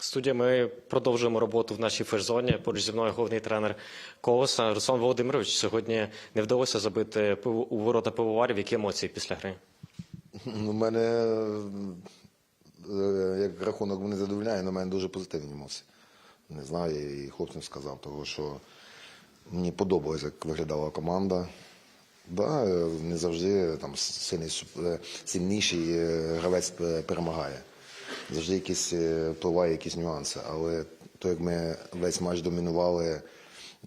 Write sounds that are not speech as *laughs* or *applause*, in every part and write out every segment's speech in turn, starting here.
Студія, ми продовжуємо роботу в нашій феш-зоні. Поруч зі мною головний тренер Колоса Руслан Володимирович. Сьогодні не вдалося забити у ворота пивоварів. Які емоції після гри? У мене е, як рахунок мене задовольняє, на мене дуже позитивні емоції. Не знаю, і хлопцям сказав, того, що мені подобалось, як виглядала команда. Да, е, не завжди там сильний, е, сильніший е, гравець перемагає. Завжди якісь е, впливає якісь нюанси. Але то, як ми весь матч домінували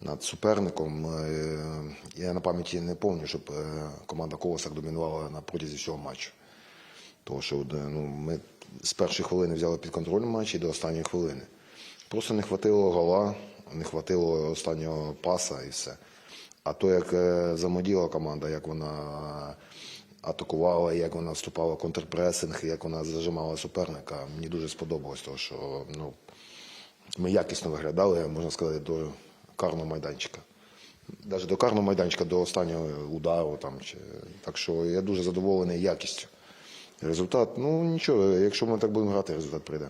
над суперником, е, я на пам'яті не пам'ятаю, щоб е, команда Колосак домінувала на протязі всього матчу. Тому що е, ну, ми з першої хвилини взяли під контроль матч і до останньої хвилини. Просто не хватило гола, не хватило останнього паса і все. А то, як е, замоділа команда, як вона атакувала, як вона вступала в контрпресинг, як вона зажимала суперника, мені дуже сподобалось, тому що ну, ми якісно виглядали, можна сказати, до карного майданчика. Навіть до карного майданчика, до останнього удару. Там, чи... Так що я дуже задоволений якістю. Результат, ну нічого, якщо ми так будемо грати, результат прийде.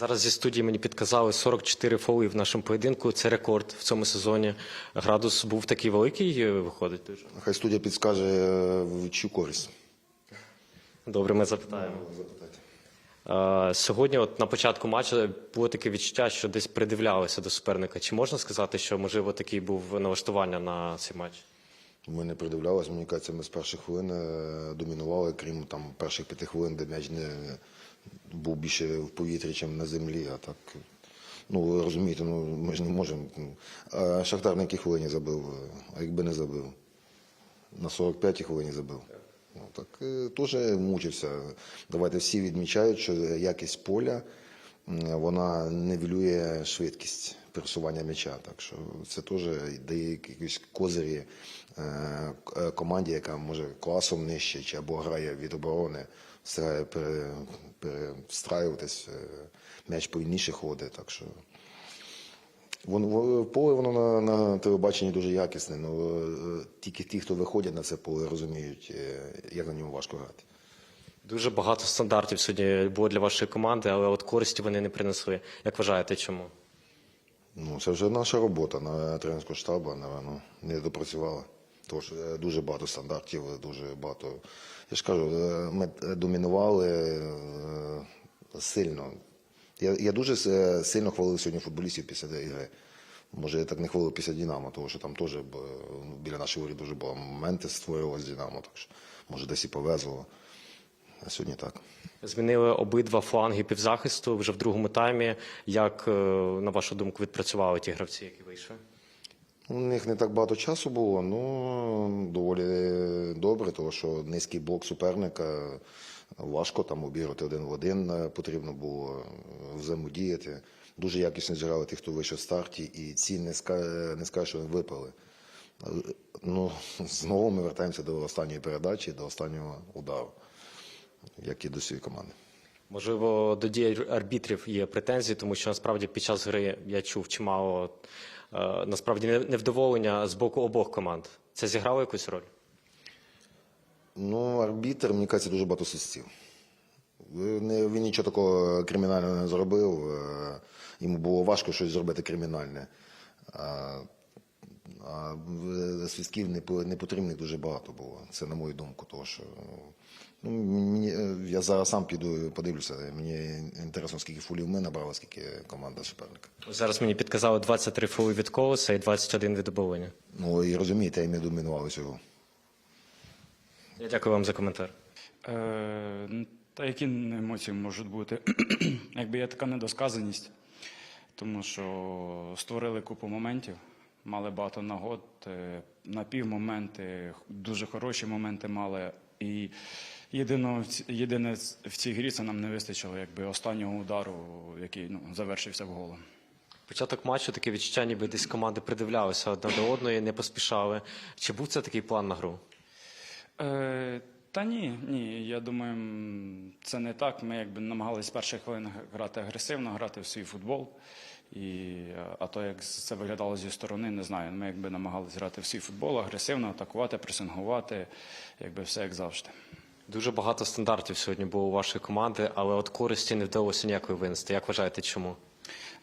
Зараз зі студії мені підказали 44 фоли в нашому поєдинку. Це рекорд в цьому сезоні. Градус був такий великий, е, виходить дуже. Хай студія підскаже е, в чию користь. Добре, ми запитаємо. Запитайте. Е, Сьогодні, от на початку матчу, було таке відчуття, що десь придивлялися до суперника. Чи можна сказати, що можливо такий був налаштування на цей матч? Ми не придивлялися, мені кажеться, ми з перших хвилин е, домінували, крім там перших п'яти хвилин, де м'яч не був більше в повітрі, ніж на землі. А так, ну ви розумієте, ну ми ж не можемо. ну, А Шахтар на якій хвилині забив, а якби не забив. На 45-й хвилині забив. Ну, так е, теж мучився. Давайте всі відмічають, що якість поля вона нивелює швидкість пересування м'яча. Так що це теж дає якісь козирі е, е, команді, яка може класом нижче чи або грає від оборони, старає пере, перестраюватись, е, м'яч повільніше ходить. Так що Воно поле воно на, на телебаченні дуже якісне. Ну е, тільки ті, хто виходять на це поле, розуміють, е, як на ньому важко грати. Дуже багато стандартів сьогодні було для вашої команди, але от користі вони не принесли. Як вважаєте, чому? Ну це вже наша робота на тренерського штабу, напевно, не допрацювала. Що е, дуже багато стандартів, дуже багато. Я ж кажу, е, ми е, домінували сильно. Я, я дуже сильно хвалив сьогодні футболістів після ігри. Може, я так не хвалив після Динамо, тому що там теж біля нашої воріт дуже було моменти створювалися Динамо, так що може десь і повезло. А сьогодні так. Змінили обидва фланги півзахисту вже в другому таймі. Як, на вашу думку, відпрацювали ті гравці, які вийшли? У них не так багато часу було, ну доволі добре, тому що низький блок суперника важко там обіграти один в один е, потрібно було е, взаємодіяти. Дуже якісно зіграли ті, хто вийшов в старті, і ці не ска- не скажу, що випали. Ну, *laughs* знову ми вертаємося до останньої передачі, до останнього удару, як і до цієї команди. Можливо, до дій арбітрів є претензії, тому що насправді під час гри я чув чимало е, насправді невдоволення з боку обох команд. Це зіграло якусь роль? Ну, арбітр, мені кажеться, дуже багато свистів. Він нічого такого кримінального не зробив. е, Йому було важко щось зробити кримінальне. А, а в- свистків непотрібних дуже багато було. Це на мою думку. Тому що, ну, мені, е, я зараз сам піду подивлюся. Мені інтересно, скільки фулів ми набрали, скільки команда суперника. Зараз мені підказали 23 фоли від колеса і 21 від оболоні. Ну і розумієте, і ми домінували цього. Я дякую вам за коментар. Е, ну, та які емоції можуть бути? *clears throat* Якби є така недосказаність, тому що створили купу моментів, мали багато нагод, е, напівмоменти, дуже хороші моменти мали. І єдино, в ці- єдине в цій грі це нам не вистачило якби останнього удару, який ну, завершився в голом. Початок матчу таке відчуття, ніби десь команди придивлялися одна до одної, не поспішали. Чи був це такий план на гру? Е, та ні, ні. Я думаю, це не так. Ми якби намагалися з перших хвилин грати агресивно, грати в свій футбол. І, а то, як це виглядало зі сторони, не знаю. Ми якби намагалися грати в свій футбол, агресивно атакувати, пресингувати, якби все як завжди. Дуже багато стандартів сьогодні було у вашої команди, але от користі не вдалося ніякої винести. Як вважаєте, чому?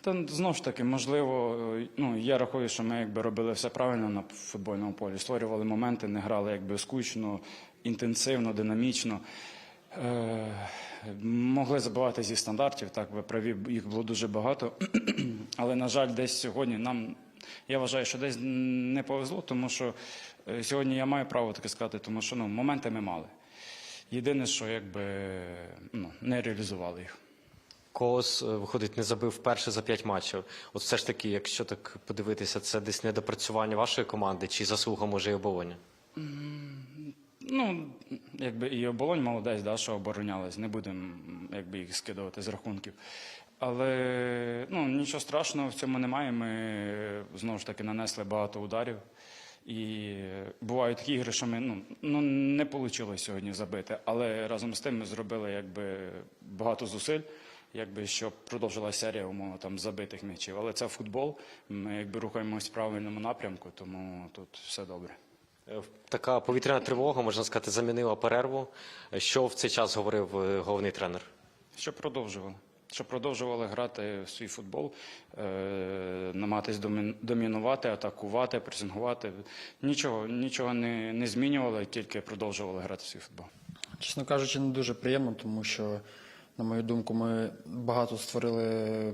Та знову ж таки, можливо, ну я рахую, що ми якби робили все правильно на футбольному полі. Створювали моменти, не грали якби скучно, інтенсивно, динамічно. Е, могли забивати зі стандартів, так ви праві, їх було дуже багато. *clears throat* Але, на жаль, десь сьогодні нам. Я вважаю, що десь не повезло, тому що е, сьогодні я маю право таке сказати, тому що ну, моменти ми мали. Єдине, що якби ну, не реалізували їх. Колос, е, виходить, не забив вперше за п'ять матчів. От все ж таки, якщо так подивитися, це десь недопрацювання вашої команди чи заслуга може і оболоня? Ну, якби і оболонь молодець, да, що оборонялись, не будемо якби, їх скидувати з рахунків. Але ну, нічого страшного в цьому немає. Ми знову ж таки нанесли багато ударів. І бувають такі ігри, що ми ну, ну, не вийшло сьогодні забити. Але разом з тим ми зробили якби, багато зусиль, якби, щоб продовжилася серія умовно, там, забитих м'ячів. Але це футбол. Ми якби, рухаємось в правильному напрямку, тому тут все добре. Е, Така повітряна тривога, можна сказати, замінила перерву. Що в цей час говорив е, головний тренер? Щоб продовжували. Щоб продовжували грати в свій футбол, е, намагатись домін- домінувати, атакувати, пресингувати. Нічого, нічого не, не змінювали, тільки продовжували грати в свій футбол. Чесно кажучи, не дуже приємно, тому що, на мою думку, ми багато створили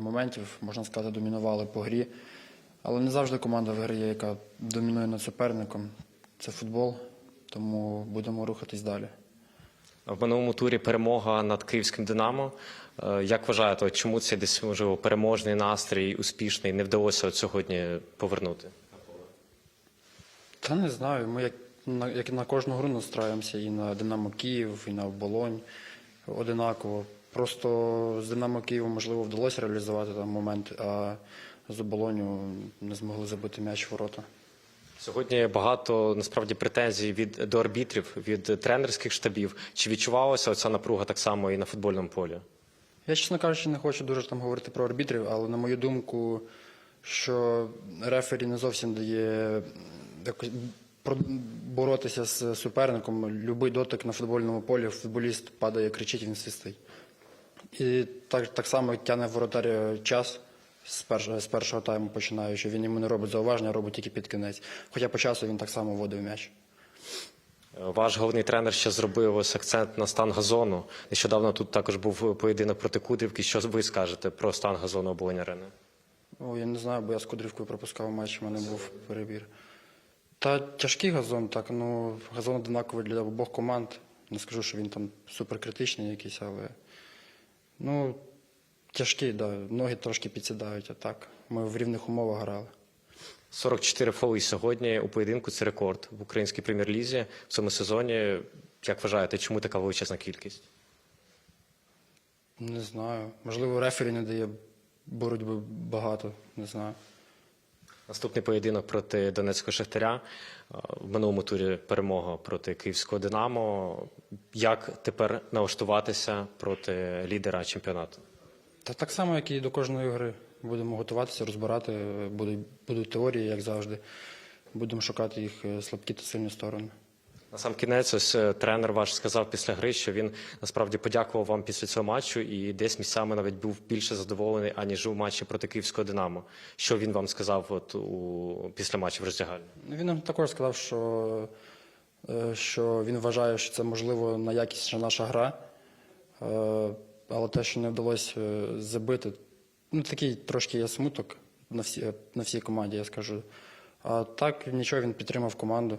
моментів, можна сказати, домінували по грі. Але не завжди команда виграє, яка домінує над суперником. Це футбол, тому будемо рухатись далі. В минулому турі перемога над київським Динамо. Е, Як вважаєте, чому цей десь можливо переможний настрій, успішний, не вдалося от сьогодні повернути? Та не знаю. Ми як на, як на кожну гру настраюємося і на Динамо Київ, і на Оболонь одинаково. Просто з Динамо Києвом, можливо, вдалося реалізувати там момент, а з Оболоню не змогли забити м'яч ворота. Сьогодні багато насправді претензій від до арбітрів, від тренерських штабів. Чи відчувалася оця напруга так само і на футбольному полі? Я, чесно кажучи, не хочу дуже там говорити про арбітрів, але на мою думку, що рефері не зовсім дає боротися з суперником. Любий дотик на футбольному полі, футболіст падає, кричить, він свистить. І так, так само тягне воротар час з, перш, з першого тайму починаючи. Він йому не робить зауваження, робить тільки під кінець. Хоча по часу він так само вводив м'яч. Е, Ваш головний тренер ще зробив ось акцент на стан газону. Нещодавно тут також був поєдинок проти Кудрівки. Що ви скажете про стан газону оболонь арени? О, я не знаю, бо я з Кудрівкою пропускав матч, у мене був перебір. Та тяжкий газон, так, ну, газон однаковий для обох команд. Не скажу, що він там суперкритичний якийсь, але ну, тяжкий, да. ноги трошки підсідають, а так. Ми в рівних умовах грали. 44 фоли сьогодні у поєдинку це рекорд в українській прем'єр-лізі в цьому сезоні. Як вважаєте, чому така величезна кількість? Не знаю. Можливо, рефері не дає боротьби багато, не знаю. Наступний поєдинок проти Донецького Шахтаря. В минулому турі перемога проти Київського Динамо. Як тепер налаштуватися проти лідера чемпіонату? Та так само, як і до кожної гри. Будемо готуватися, розбирати, будуть, будуть теорії, як завжди. Будемо шукати їх е, слабкі та сильні сторони. На сам кінець, ось е, тренер ваш сказав після гри, що він насправді подякував вам після цього матчу і десь місцями навіть був більше задоволений, аніж у матчі проти Київського Динамо. Що він вам сказав от у після матчу в роздягальні? Ну, Він нам також сказав, що, е, що він вважає, що це можливо найякісніша наша гра, Е, але те, що не вдалося е, забити, ну такий трошки є смуток на всі, на всій команді, я скажу. А так нічого, він підтримав команду.